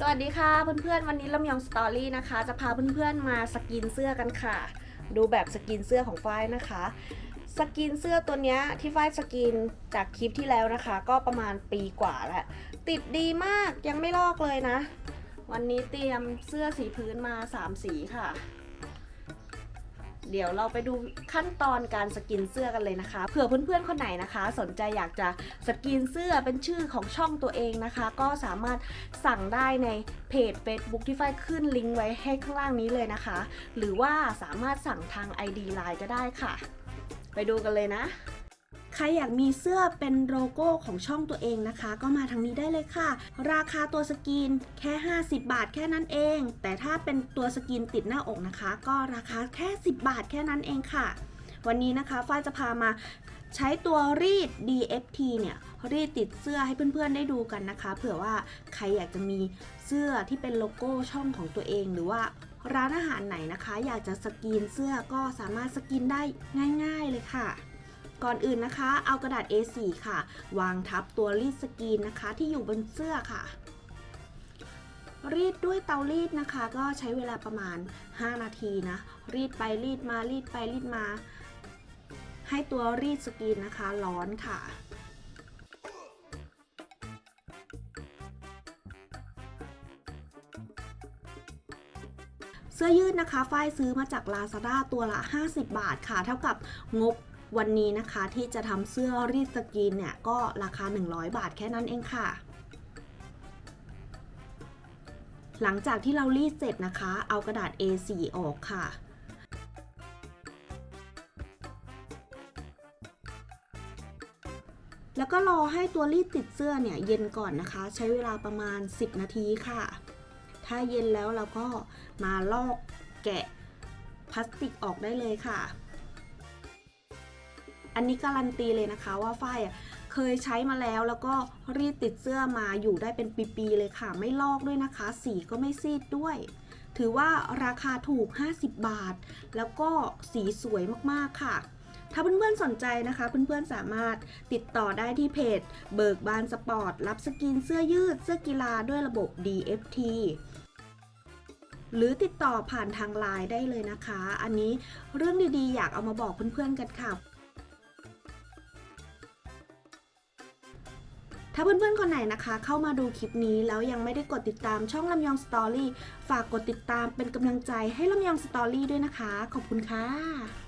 สวัสดีค่ะเพื่อนๆ วันนี้ลำยองสตอรี่นะคะ จะพาเพื่อนๆ มาสกินเสื้อกันค่ะ ดูแบบสกินเสื้อของฝ้ายนะคะ สกินเสื้อตัวนี้ที่ฝ้ายสกินจากคลิปที่แล้วนะคะ ก็ประมาณปีกว่าแล้ว ติดดีมากยังไม่ลอกเลยนะ วันนี้เตรียมเสื้อสีพื้นมา 3 สีค่ะ เดี๋ยวเราไปดูขั้นตอนการสกินเสื้อกันเลยนะคะ เผื่อเพื่อนๆ คนไหนนะคะ สนใจอยากจะสกินเสื้อเป็นชื่อของช่องตัวเองนะคะ ก็สามารถสั่งได้ในเพจ Facebook ที่ไฟขึ้นลิงก์ไว้ให้ข้างล่างนี้เลยนะคะ หรือว่าสามารถสั่งทาง ID Line ก็ได้ค่ะ ไปดูกันเลยนะ ใครอยากมีเสื้อเป็นโลโก้ของช่องตัวเองนะคะ ก็มาทางนี้ได้เลยค่ะ ราคาตัวสกรีนแค่ 50 บาทแค่นั้นเอง แต่ถ้าเป็นตัวสกรีนติดหน้าอกนะคะ ก็ราคาแค่ 10 บาทแค่นั้นเองค่ะ วันนี้นะคะฝ้ายจะพามาใช้ตัวรีด DFT เนี่ยรีดติดเสื้อให้เพื่อนๆได้ดูกันนะคะ เผื่อว่าใครอยากจะมีเสื้อที่เป็นโลโก้ช่องของตัวเองหรือว่าร้านอาหารไหนนะคะ อยากจะสกรีนเสื้อก็สามารถสกรีนได้ง่าย ๆเลยค่ะ ก่อนอื่นนะคะ เอากระดาษ A4 ค่ะ วางทับตัวรีดสกรีนนะคะ ที่อยู่บนเสื้อค่ะ รีดด้วยเตารีดนะคะ ก็ใช้เวลาประมาณ 5 นาทีนะ รีดไปรีดมารีดไปรีดมา ให้ตัวรีดสกรีนนะคะร้อนค่ะเสื้อยืดนะคะ ฝ้ายซื้อมาจาก Lazada ตัวละ 50 บาทค่ะ เท่ากับงบ วันนี้นะคะที่จะทำเสื้อรีดสกรีนเนี่ยก็ราคา 100 บาทแค่นั้นเองค่ะ หลังจากที่เรารีดเสร็จนะคะ เอากระดาษ A4 ออกค่ะแล้วก็รอให้ตัวรีดติดเสื้อเนี่ยเย็นก่อนนะคะ ใช้เวลาประมาณ 10 นาทีค่ะ ถ้าเย็นแล้วเราก็มาลอกแกะพลาสติกออกได้เลยค่ะ อันนี้การันตีเลยนะคะว่าฝ้ายอะเคยใช้มาแล้วแล้วก็รีดติดเสื้อมาอยู่ได้เป็นปีๆเลยค่ะ ไม่ลอกด้วยนะคะ สีก็ไม่ซีดด้วย ถือว่าราคาถูก 50 บาท แล้วก็สีสวยมากๆค่ะถ้าเพื่อนๆสนใจนะคะ เพื่อนๆสามารถติดต่อได้ที่เพจ เบิกบานสปอร์ต รับสกินเสื้อยืด เสื้อกีฬาด้วยระบบ DFT หรือติดต่อผ่านทางไลน์ได้เลยนะคะ อันนี้เรื่องดีๆ อยากเอามาบอกเพื่อนๆกันค่ะ ถ้าเพื่อนๆคนไหนนะคะ เข้ามาดูคลิปนี้แล้วยังไม่ได้กดติดตามช่องลำยองสตอรี่ฝากกดติดตามเป็นกำลังใจให้ลำยองสตอรี่ด้วยนะคะ ขอบคุณค่ะ